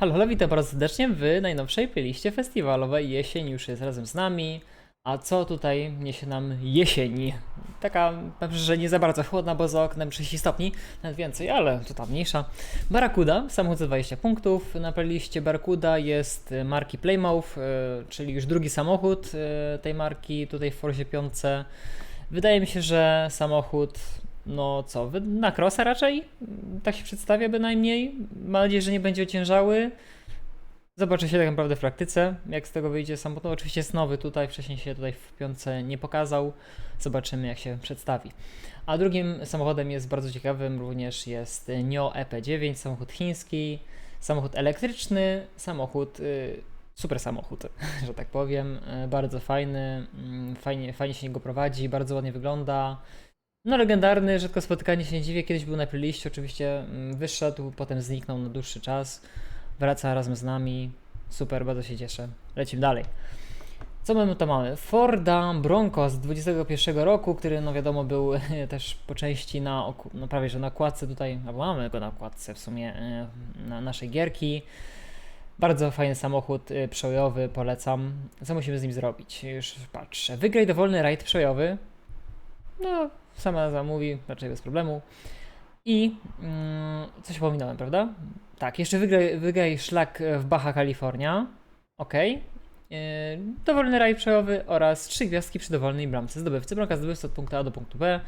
Halo, halo, witam bardzo serdecznie w najnowszej playliście festiwalowej. Jesień już jest razem z nami. A co tutaj niesie nam jesień? Taka, że nie za bardzo chłodna, bo za oknem 30 stopni, nawet więcej, ale to tam mniejsza. Barakuda, samochód za 20 punktów. Na playliście Barakuda jest marki Playmouth, y, czyli już drugi samochód y, tej marki tutaj w Forzie 5. Wydaje mi się, że samochód, no co, na crossa raczej? Tak się przedstawia bynajmniej. Mam nadzieję, że nie będzie ociężały. Zobaczy się tak naprawdę w praktyce, jak z tego wyjdzie samochód. No, oczywiście jest nowy tutaj, wcześniej się tutaj w piątce nie pokazał. Zobaczymy jak się przedstawi. A drugim samochodem jest bardzo ciekawym również jest NIO EP9, samochód chiński, samochód elektryczny, samochód, y, super samochód, że tak powiem, y, bardzo fajny, mm, fajnie, fajnie się go prowadzi, bardzo ładnie wygląda. No legendarny, rzadko spotykany się nie dziwię, kiedyś był na playliście, oczywiście mm, wyszedł, potem zniknął na dłuższy czas, wraca razem z nami, super, bardzo się cieszę. Lecimy dalej. Co my tu mamy? Forda Bronco z 21 roku, który no wiadomo był też po części na, no prawie że na okładce tutaj, albo mamy go na okładce w sumie e, na naszej gierki. Bardzo fajny samochód y, przełajowy, polecam. Co musimy z nim zrobić? Już patrzę. Wygraj dowolny rajd przełajowy. No, sama nazwa mówi, raczej bez problemu. I mm, coś pominąłem, prawda? Tak, jeszcze wygraj, wygraj szlak w Baja California. Ok. Dowolny raj przełajowy oraz trzy gwiazdki przy dowolnej bramce zdobywcy. Bramka zdobywcy od punktu A do punktu B.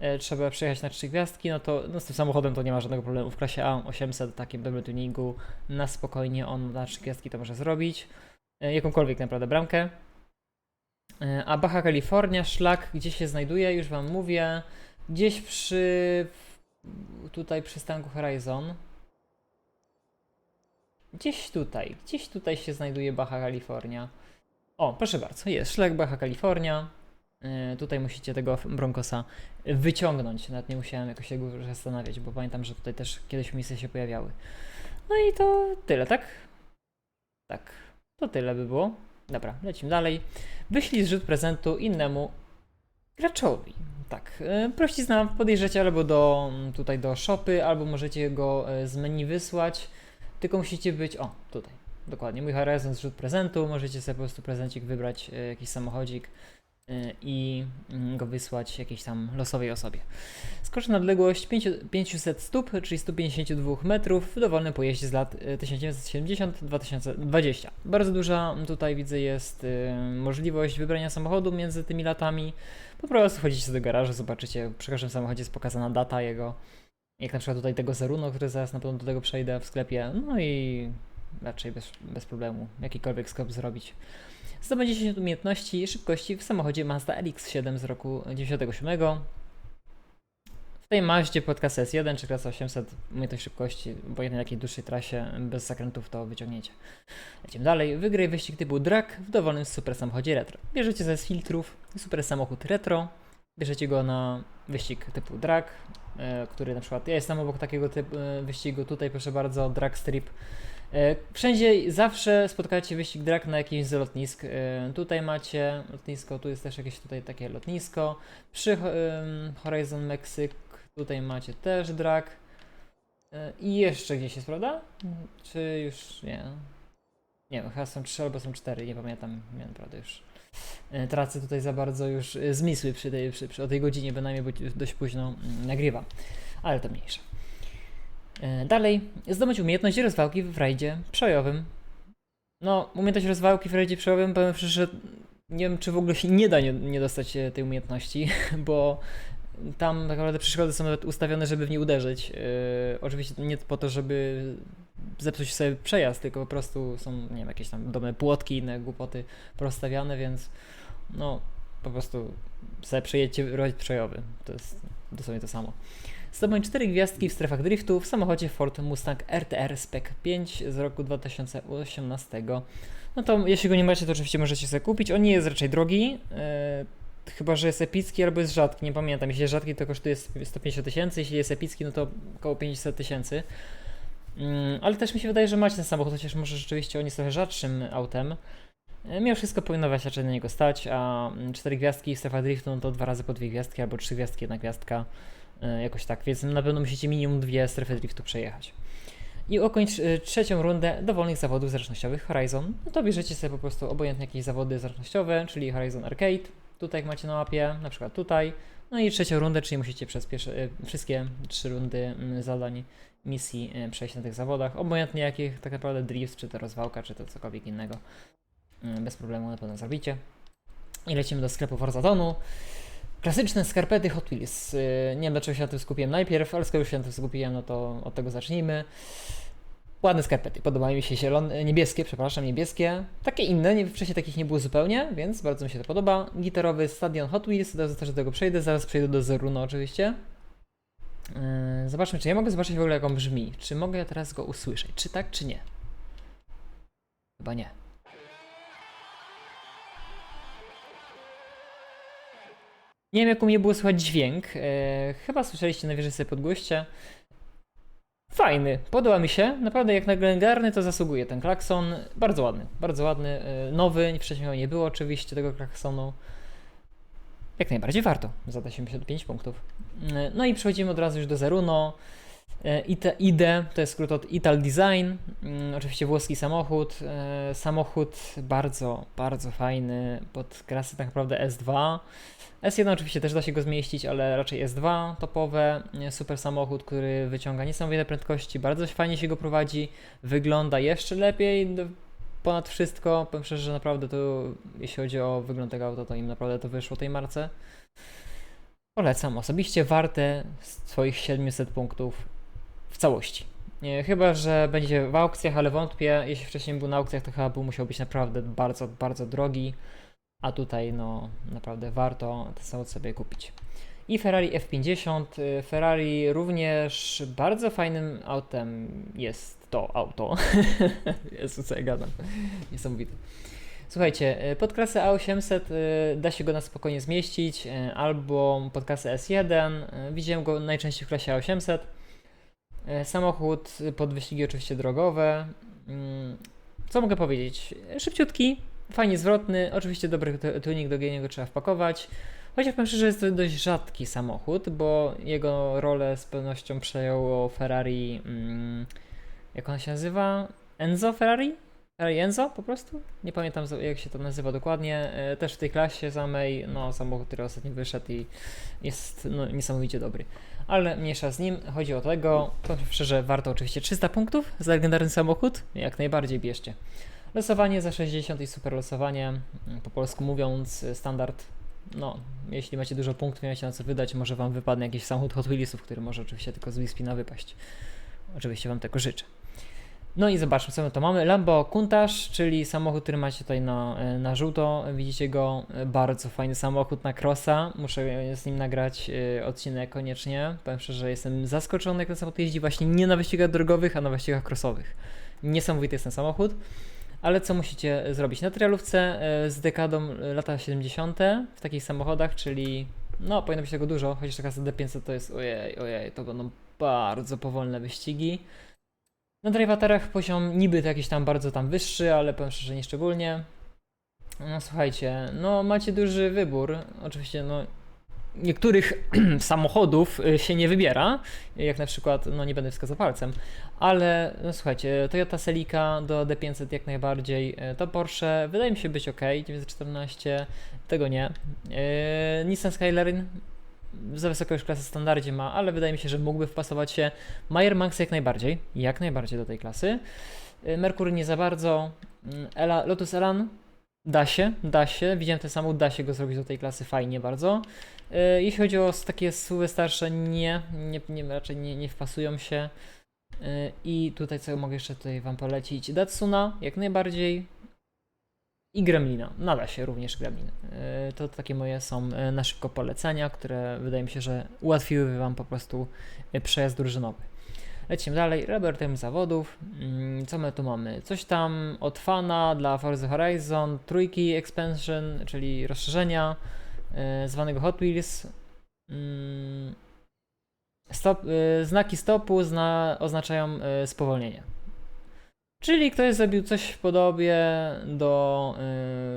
E, Trzeba przejechać na trzy gwiazdki, no to no z tym samochodem to nie ma żadnego problemu. W klasie A 800, takim dobrym tuningu, na spokojnie on na trzy gwiazdki to może zrobić. E, Jakąkolwiek naprawdę bramkę. E, A Baja California, szlak, gdzie się znajduje, już Wam mówię. Gdzieś przy. Tutaj przystanku Horizon. Gdzieś tutaj, gdzieś tutaj się znajduje Baja California. O, proszę bardzo, jest szlak Baja California. E, Tutaj musicie tego Broncosa wyciągnąć. Nawet nie musiałem jakoś się zastanawiać, bo pamiętam, że tutaj też kiedyś misje się pojawiały. No i to tyle, tak? Tak, to tyle by było. Dobra, lecimy dalej. Wyślij zrzut prezentu innemu graczowi. Tak, e, prościzna podejrzecie albo do mm, tutaj do shopy, albo możecie go e, z menu wysłać. Tylko musicie być, o, tutaj, dokładnie, mój Horizon zrzut prezentu, możecie sobie po prostu prezencik wybrać, e, jakiś samochodzik i mm, go wysłać jakiejś tam losowej osobie. Skocz na odległość 5 500 stóp, czyli 152 metrów w dowolnym pojeździe z lat e, 1970-2020. Bardzo duża tutaj widzę jest e, możliwość wybrania samochodu między tymi latami. Po prostu wchodzicie do garażu, zobaczycie, przy każdym samochodzie jest pokazana data jego, jak na przykład tutaj tego Zeruno, który zaraz na pewno do tego przejdę w sklepie, no i raczej bez, bez problemu jakikolwiek sklep zrobić. Zdobędziecie umiejętności szybkości w samochodzie Mazda RX-7 z roku 97. W tej Maździe pod klasę S1 czy klasę 800 umiejętność szybkości, bo na jakiej dłuższej trasie bez zakrętów to wyciągniecie. Lecimy dalej. Wygraj wyścig typu drag w dowolnym super samochodzie retro. Bierzecie ze z filtrów super samochód retro, bierzecie go na wyścig typu drag, e, który na przykład, ja jestem obok takiego typu e, wyścigu, tutaj proszę bardzo, drag strip. E, Wszędzie zawsze spotkacie wyścig drag na jakimś z lotnisk. E, Tutaj macie lotnisko, tu jest też jakieś tutaj takie lotnisko. Przy em, Horizon Meksyk tutaj macie też drag. E, I jeszcze gdzieś jest, prawda? Czy już nie? Nie wiem, chyba są trzy albo są cztery, nie pamiętam, nie naprawdę już. E, Tracę tutaj za bardzo już e, zmysły przy tej, przy, przy, o tej godzinie, bynajmniej, dość późno mm, nagrywam. Ale to mniejsze. E, Dalej, zdobądź umiejętność rozwałki w rajdzie przełajowym. No, umiejętność rozwałki w rajdzie przełajowym, powiem szczerze, że nie wiem, czy w ogóle się nie da nie, nie dostać e, tej umiejętności, bo tam tak naprawdę przeszkody są nawet ustawione, żeby w nie uderzyć. E, oczywiście nie po to, żeby zepsuć sobie przejazd, tylko po prostu są, nie wiem, jakieś tam domy płotki, inne głupoty rozstawiane, więc no, po prostu sobie przejedźcie rajd przejowy. To jest dosłownie to samo. Zdobądź 4 gwiazdki w strefach driftu w samochodzie Ford Mustang RTR Spec 5 z roku 2018. No to jeśli go nie macie, to oczywiście możecie sobie kupić. On nie jest raczej drogi, e, chyba że jest epicki albo jest rzadki, nie pamiętam. Jeśli jest rzadki, to kosztuje 150 tysięcy, jeśli jest epicki, no to około 500 tysięcy. Mm, ale też mi się wydaje, że macie ten samochód, chociaż może rzeczywiście on jest trochę rzadszym autem. E, Mimo wszystko powinno was raczej na niego stać, a 4 gwiazdki strefa driftu no to dwa razy po dwie gwiazdki, albo trzy gwiazdki, jedna gwiazdka, jakoś tak, więc na pewno musicie minimum dwie strefy driftu przejechać. i ukończ y, trzecią rundę dowolnych zawodów zręcznościowych Horizon. No to bierzecie sobie po prostu obojętnie jakieś zawody zręcznościowe, czyli Horizon Arcade, tutaj macie na mapie, na przykład tutaj. No i trzecią rundę, czyli musicie przez pierwsze, y, wszystkie trzy rundy mm, zadań misji przejść na tych zawodach, obojętnie jakich tak naprawdę drift, czy to rozwałka, czy to cokolwiek innego. Bez problemu na pewno zrobicie. I lecimy do sklepu Warzatonu. Klasyczne skarpety Hot Wheels. Yy, Nie wiem dlaczego się na tym skupiłem najpierw, ale skoro już się na tym skupiłem, no to od tego zacznijmy. Ładne skarpety, podobają mi się zielone, niebieskie, przepraszam, niebieskie. Takie inne, nie, wcześniej takich nie było zupełnie, więc bardzo mi się to podoba. Gitarowy stadion Hot Wheels, zaraz też do tego przejdę, zaraz przejdę do Zeruna oczywiście. Yy, zobaczmy, czy ja mogę zobaczyć w ogóle jak on brzmi. Czy mogę teraz go usłyszeć, czy tak, czy nie? Chyba nie. Nie wiem, jak u mnie było słychać dźwięk. E, chyba słyszeliście najwyżej sobie podgłoście. Fajny, podoba mi się. Naprawdę, jak na legendarny, to zasługuje ten klakson. Bardzo ładny, bardzo ładny. e, nowy, wcześniej nie było oczywiście tego klaksonu. Jak najbardziej warto za te 75 punktów. E, no i przechodzimy od razu już do Zeruno. E, IDE to jest skrót od Ital Design. Mm, oczywiście włoski samochód. E, samochód bardzo, bardzo fajny pod klasy tak naprawdę S2. S1 oczywiście też da się go zmieścić, ale raczej S2 topowe, nie, super samochód, który wyciąga niesamowite prędkości, bardzo fajnie się go prowadzi, wygląda jeszcze lepiej ponad wszystko. Powiem szczerze, że naprawdę to, jeśli chodzi o wygląd tego auta, to im naprawdę to wyszło tej marce. Polecam osobiście, warte swoich 700 punktów w całości. Nie, chyba, że będzie w aukcjach, ale wątpię. Jeśli wcześniej był na aukcjach, to chyba był musiał być naprawdę bardzo, bardzo drogi. A tutaj, no, naprawdę warto ten samochód sobie kupić. I Ferrari F50. Y, Ferrari również bardzo fajnym autem jest to auto. Jezu, co ja gadam. Niesamowite. Słuchajcie, pod klasę A800 y, da się go na spokojnie zmieścić, y, albo pod klasę S1. y, Widziałem go najczęściej w klasie A800. Y, Samochód pod wyścigi oczywiście drogowe. Mm, Co mogę powiedzieć? Szybciutki, fajnie zwrotny, oczywiście dobry tu- tuning do niego trzeba wpakować. Chociaż powiem szczerze, jest to dość rzadki samochód, bo jego rolę z pewnością przejęło Ferrari. Mm, jak ona się nazywa? Enzo Ferrari? Ferrari Enzo po prostu? Nie pamiętam jak się to nazywa dokładnie. E, Też w tej klasie samej, no samochód, który ostatnio wyszedł i jest no, niesamowicie dobry. Ale mniejsza z nim, chodzi o tego, powiem szczerze, warto oczywiście 300 punktów za legendarny samochód, jak najbardziej bierzcie. Losowanie za 60 i super losowanie, po polsku mówiąc, standard. No, jeśli macie dużo punktów, nie macie na co wydać, może wam wypadnie jakiś samochód Hot Wheelsów, który może oczywiście tylko z Wispina wypaść. Oczywiście wam tego życzę. No i zobaczmy, co my to mamy. Lambo Countach, czyli samochód, który macie tutaj na, y, na żółto. Widzicie go, y, bardzo fajny samochód na crossa. Muszę z nim nagrać y, odcinek koniecznie. Powiem szczerze, że jestem zaskoczony, jak ten samochód jeździ właśnie nie na wyścigach drogowych, a na wyścigach crossowych. Niesamowity jest ten samochód. Ale co musicie zrobić? Na trialówce e, z dekadą e, lata 70. w takich samochodach, czyli no powinno być tego dużo, chociaż taka D500 to jest ojej, ojej, to będą bardzo powolne wyścigi. Na drivatarach poziom niby jakiś tam bardzo tam wyższy, ale powiem szczerze nie szczególnie. No słuchajcie, no macie duży wybór. Oczywiście no niektórych samochodów y, się nie wybiera, jak na przykład, no nie będę wskazał palcem, ale no słuchajcie, Toyota Celica do D500 jak najbardziej, e, to Porsche wydaje mi się być ok, 914, tego nie. E, Nissan Skyline za wysoką już klasę standardzie ma, ale wydaje mi się, że mógłby wpasować się. Mayer Max jak najbardziej, jak najbardziej do tej klasy. E, Mercury nie za bardzo. Mm, Ela, Lotus Elan da się, da się. Widziałem ten samochód, da się go zrobić do tej klasy fajnie bardzo. E, Jeśli chodzi o takie SUV starsze, nie, nie, nie raczej nie, nie wpasują się. E, I tutaj co mogę jeszcze tutaj Wam polecić? Datsuna jak najbardziej. I Gremlina. Nada się również Gremlin. E, To takie moje są e, na szybko polecenia, które wydaje mi się, że ułatwiłyby Wam po prostu e, przejazd drużynowy. Lecimy dalej. Robertem zawodów. Mm, Co my tu mamy? Coś tam od fana dla Forza Horizon, trójki expansion, czyli rozszerzenia zwanego Hot Wheels. Mm, Stop, znaki stopu zna, oznaczają spowolnienie. Czyli ktoś zrobił coś w podobie do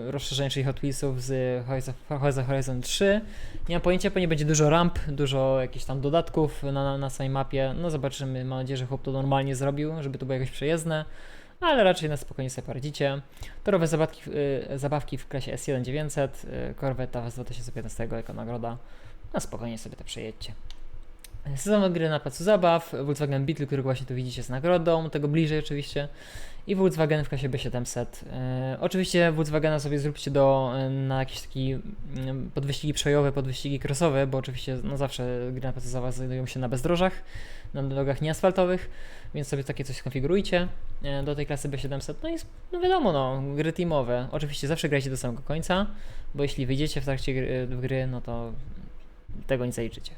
y, rozszerzenia czyli Hot Wheelsów z Horizon, Horizon 3. Nie mam pojęcia, pewnie będzie dużo ramp, dużo jakichś tam dodatków na, na, na samej mapie. No zobaczymy, mam nadzieję, że chłop to normalnie zrobił, żeby to było jakoś przejezdne. Ale raczej na spokojnie sobie poradzicie. Torowe zabawki, y, zabawki w klasie S1900, y, Corvetta z 2015 jako nagroda. Na spokojnie sobie to przejedźcie. Sezonowe gry na placu zabaw, Volkswagen Beetle, który właśnie tu widzicie z nagrodą, tego bliżej oczywiście. I Volkswagen w klasie B700. E, oczywiście Volkswagena sobie zróbcie do, e, na jakieś taki mm, podwyścigi przejowe, podwyścigi crossowe, bo oczywiście no zawsze gry na placu zabaw znajdują się na bezdrożach, na drogach nieasfaltowych, więc sobie takie coś skonfigurujcie e, do tej klasy B700. No i no wiadomo, no, gry teamowe. Oczywiście zawsze grajcie do samego końca, bo jeśli wyjdziecie w trakcie gry, w gry no to tego nie zaliczycie.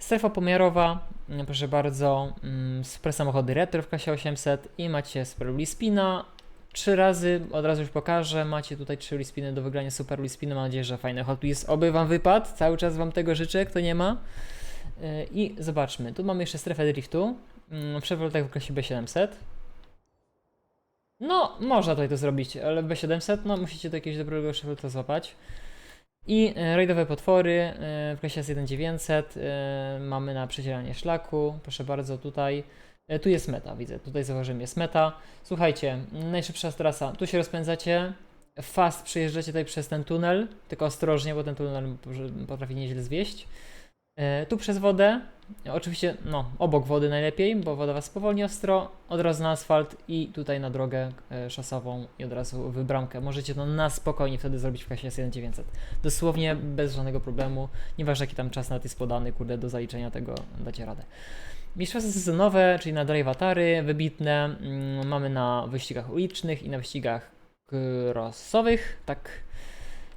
Strefa pomiarowa, mm, proszę bardzo, mm, super samochody retro w klasie 800 i macie super Wheel Spina. Trzy razy, od razu już pokażę, macie tutaj trzy Wheel Spiny do wygrania super Wheel Spiny, mam nadzieję, że fajny Hot Wheels, oby Wam wypadł, cały czas Wam tego życzę, kto nie ma. Yy, I zobaczmy, tu mamy jeszcze strefę driftu, mm, Chevrolet w klasie B700. No, można tutaj to zrobić, ale w B700, no musicie do jakiegoś dobrego Chevroleta złapać. I e, rajdowe potwory e, w klasie S1900 e, mamy na przecieranie szlaku. Proszę bardzo, tutaj. Tu jest meta, widzę. Tutaj zauważymy, jest meta. Słuchajcie, najszybsza trasa. Tu się rozpędzacie. Fast przejeżdżacie tutaj przez ten tunel, tylko ostrożnie, bo ten tunel potrafi nieźle zwieść. Tu przez wodę, oczywiście no, obok wody najlepiej, bo woda Was spowolni ostro, od razu na asfalt i tutaj na drogę e, szosową i od razu w bramkę. Możecie to na spokojnie wtedy zrobić w klasie S1900. Dosłownie bez żadnego problemu, nieważne jaki tam czas na jest podany, kurde, do zaliczenia tego dacie radę. Mistrzostwa sezonowe, czyli na drive wybitne, mm, mamy na wyścigach ulicznych i na wyścigach crossowych, tak.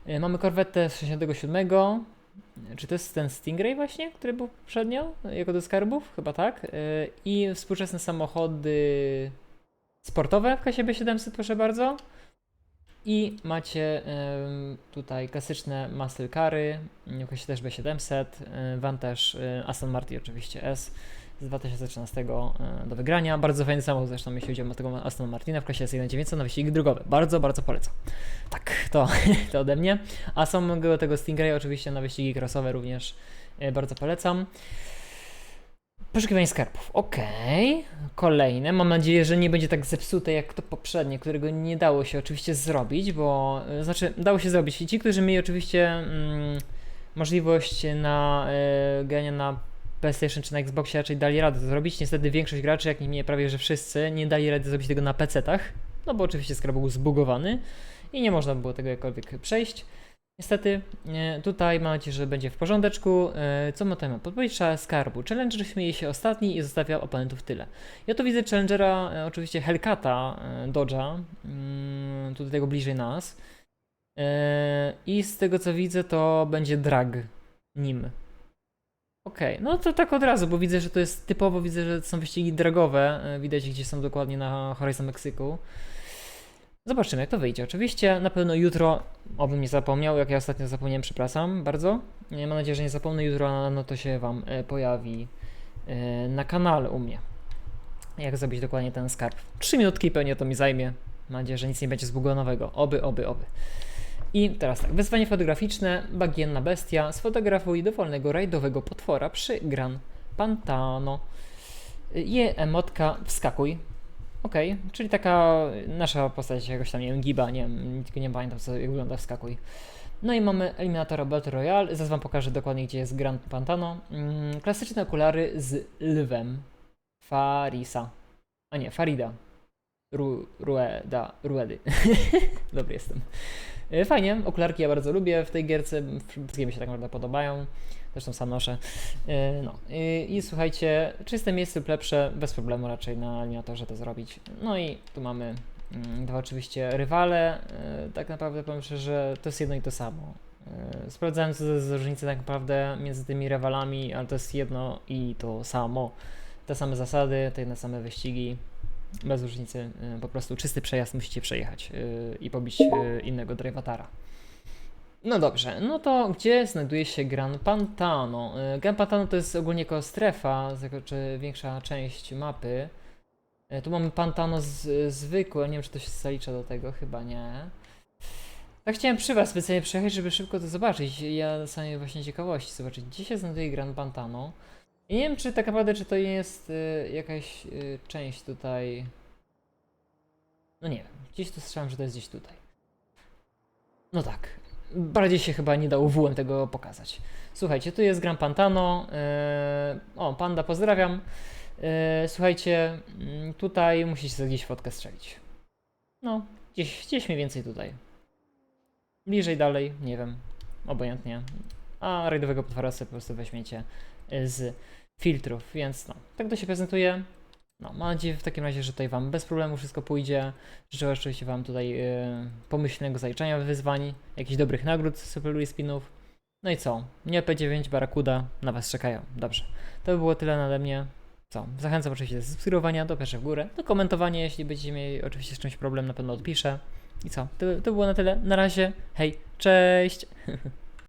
E, mamy korwetę z 67, czy to jest ten Stingray właśnie, który był poprzednio, jako do skarbów? Chyba tak. Y, I współczesne samochody sportowe w klasie B700, proszę bardzo. I macie tutaj klasyczne muscle cary, w klasie też B700, Van też Aston Martin oczywiście S z 2013 e, do wygrania. Bardzo fajny samochód zresztą, jeśli chodzi o tego Aston Martina w klasie S1900 na wyścigi drogowe. Bardzo, bardzo polecam. Tak, to, to ode mnie. A samego tego Stingray oczywiście na wyścigi crossowe również e, bardzo polecam. Poszukiwanie skarbów. Okej. Okay. Kolejne. Mam nadzieję, że nie będzie tak zepsute jak to poprzednie, którego nie dało się oczywiście zrobić, bo e, znaczy dało się zrobić. I ci, którzy mieli oczywiście mm, możliwość na y, grania na PlayStation czy na Xboxie raczej dali radę to zrobić. Niestety większość graczy, jak nie prawie że wszyscy, nie dali rady zrobić tego na PC-tach, no bo oczywiście skarb był zbugowany i nie można było tego jakkolwiek przejść. Niestety, tutaj mam nadzieję, że będzie w porządeczku. E, co ma temat? Podpowiedź skarbu. Challenger śmieje się ostatni i zostawia oponentów tyle. Ja tu widzę Challengera, e, oczywiście Hellcata e, Dodge'a, mm, tutaj tego bliżej nas. I z tego co widzę, to będzie drag nim. Okej, okay. no to tak od razu, bo widzę, że to jest typowo, widzę, że są wyścigi drogowe, e, widać gdzie są dokładnie na Horizon Meksyku. Zobaczymy jak to wyjdzie. Oczywiście na pewno jutro, obym nie zapomniał, jak ja ostatnio zapomniałem, przepraszam bardzo. Mam nadzieję, że nie zapomnę jutro, no to się Wam e, pojawi na kanale u mnie. Jak zrobić dokładnie ten skarb. Trzy minutki pewnie to mi zajmie. Mam nadzieję, że nic nie będzie zbugowanego. Oby, oby, oby. I teraz tak, wyzwanie fotograficzne, bagienna bestia, sfotografuj dowolnego rajdowego potwora przy Gran Pantano. Je emotka wskakuj. Ok, czyli taka nasza postać jakoś tam, nie wiem, giba, nie wiem, nie pamiętam co, jak wygląda wskakuj. No i mamy eliminatora Battle Royale, zaraz wam pokażę dokładnie gdzie jest Grand Pantano. Mm, klasyczne okulary z lwem. Farisa. A nie, Farida. Ru, rueda, Ruedy. Dobry jestem. E, fajnie, okularki ja bardzo lubię w tej gierce, wszystkie mi się tak naprawdę podobają, zresztą sam noszę. E, no i, i słuchajcie, czyste miejsce lepsze, bez problemu raczej na animatorze to zrobić. No i tu mamy mm, dwa oczywiście rywale, e, tak naprawdę powiem szczerze, że to jest jedno i to samo. Sprawdzałem co jest różnica tak naprawdę między tymi rywalami, ale to jest jedno i to samo. Te same zasady, te same wyścigi, bez różnicy, y, po prostu czysty przejazd musicie przejechać y, i pobić y, innego drivatara. No dobrze, no to gdzie znajduje się Gran Pantano? Gran Pantano to jest ogólnie jako strefa, czy większa część mapy, Tu mamy pantano z, zwykłe, nie wiem czy to się zalicza do tego, chyba nie. Tak chciałem przy was specjalnie przejechać, żeby szybko to zobaczyć. Ja na samej właśnie ciekawości zobaczyć, gdzie się znajduje Gran Pantano. Nie wiem czy tak naprawdę, czy to jest y, jakaś y, część tutaj... No nie wiem, gdzieś tu słyszałem, że to jest gdzieś tutaj. No tak, bardziej się chyba nie dało WM tego pokazać. Słuchajcie, tu jest Gran Pantano. Yy, o, panda, pozdrawiam. Yy, słuchajcie, mm, tutaj musicie sobie gdzieś fotkę strzelić. No, gdzieś, gdzieś mniej więcej tutaj. Bliżej, dalej, nie wiem. Obojętnie. A rajdowego potwora sobie po prostu weźmiecie y, z filtrów, więc no, tak to się prezentuje. No, mam nadzieję w takim razie, że tutaj Wam bez problemu wszystko pójdzie. Życzę oczywiście Wam tutaj y, pomyślnego zaliczania wyzwań, jakichś dobrych nagród z Super Spinów. No i co? Nie P9 Barakuda na Was czekają. Dobrze. To by było tyle nade mnie. Co? Zachęcam oczywiście do subskrybowania, do pierwsze w górę, do komentowania, jeśli będziecie mieli oczywiście z czymś problem, na pewno odpiszę. I co? To, to było na tyle. Na razie. Hej, cześć!